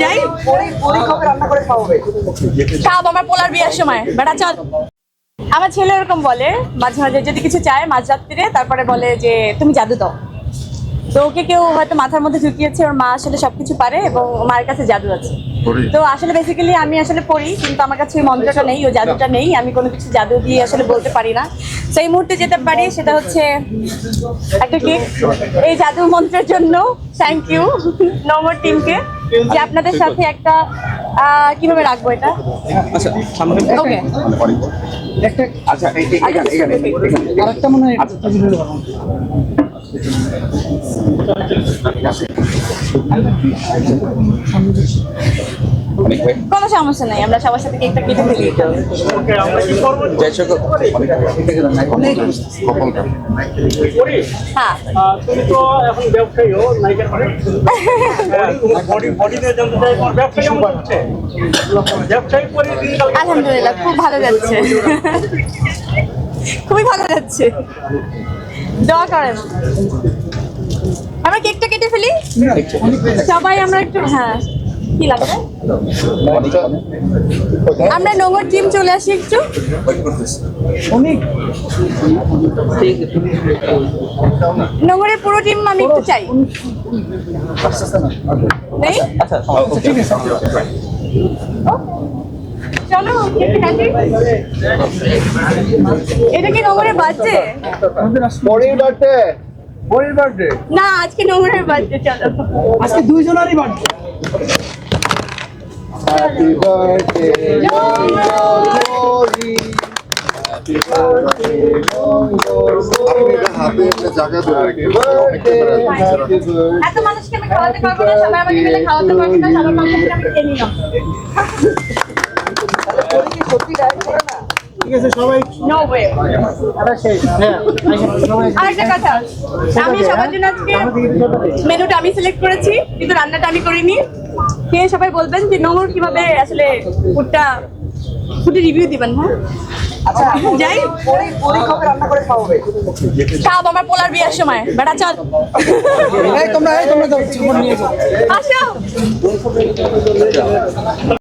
যাই। খাওয়াবো আমার পোলার বিয়ের সময়। বেটা চল। আমার ছেলে এরকম বলে মাঝে মাঝে যদি কিছু চায় মাঝরাত্রিরে তারপরে বলে যে তুমি জাদু দাও। তো ওকে কেউ হয়তো মাথার মধ্যে ঢুকিয়েছে ওর মা আসলে সবকিছু পারে এবং মায়ের কাছে জাদু আছে। তো আসলে বেসিক্যালি আমি আসলে পড়ি কিন্তু আমার কাছে ওই মন্ত্রটা নেই ওই জাদুটা নেই। আমি কোনো কিছু জাদু দিয়ে আসলে বলতে পারি না। সেই মুহূর্তে যেতে পারি সেটা হচ্ছে একটা কেক এই জাদু মন্ত্রের জন্য থ্যাংক ইউ নম্বর টিমকে যে আপনাদের সাথে একটা কীভাবে রাখব এটা? আচ্ছা সামনে ওকে। আচ্ছা এখানে এখানে এখানে। আরেকটা মনে হয় ভাই কোনো সমস্যা নাই আমরা সবার সাথে কেকটা কেটে ফেলি। হ্যাঁ। তুমি তো এখন ব্যবসায়ী পরে digital আলহামদুলিল্লাহ খুব ভালো যাচ্ছে। খুবই ভালো যাচ্ছে। দোয়া করেন। আমরা কেকটা কেটে ফেলি? সবাই আমরা একটু হ্যাঁ। কি লাগবে? আমরা নোংর টিম চলে আসি একটু। নোংরের পুরো টিম আমি একটু চাই। নেই? আচ্ছা ঠিক আছে। চলো এটা কি নোংরের বাজছে পরের বার্থডে। পরের বার্থডে? না আজকে নোংরের বাজছে চলো। আজকে দুইজনেরই birthday. Happy birthday happy birthday আপনি এটা হাতে একটা জায়গা ধরে রাখেন এত মানুষকে আমি খাওয়াতে পারব না সবাই আমাকে মিলে খাওয়াতে পারবে না সবার মানুষকে আমি খেয়ে নিলাম। ঠিক আছে সবাই? নো ওয়ে এটা শেষ হ্যাঁ আরেকটা কথা আমি সবার জন্য আজকে মেনুটা আমি সিলেক্ট করেছি কিন্তু রান্নাটা আমি করিনি। খেয়ে সবাই বলবেন যে নোংর কীভাবে আসলে ফুডটা ফুডে রিভিউ দিবেন হ্যাঁ? যাই। খাওয়াবো? আমার পোলার বিয়ের সময় বেটা চল। তোমরা আসো।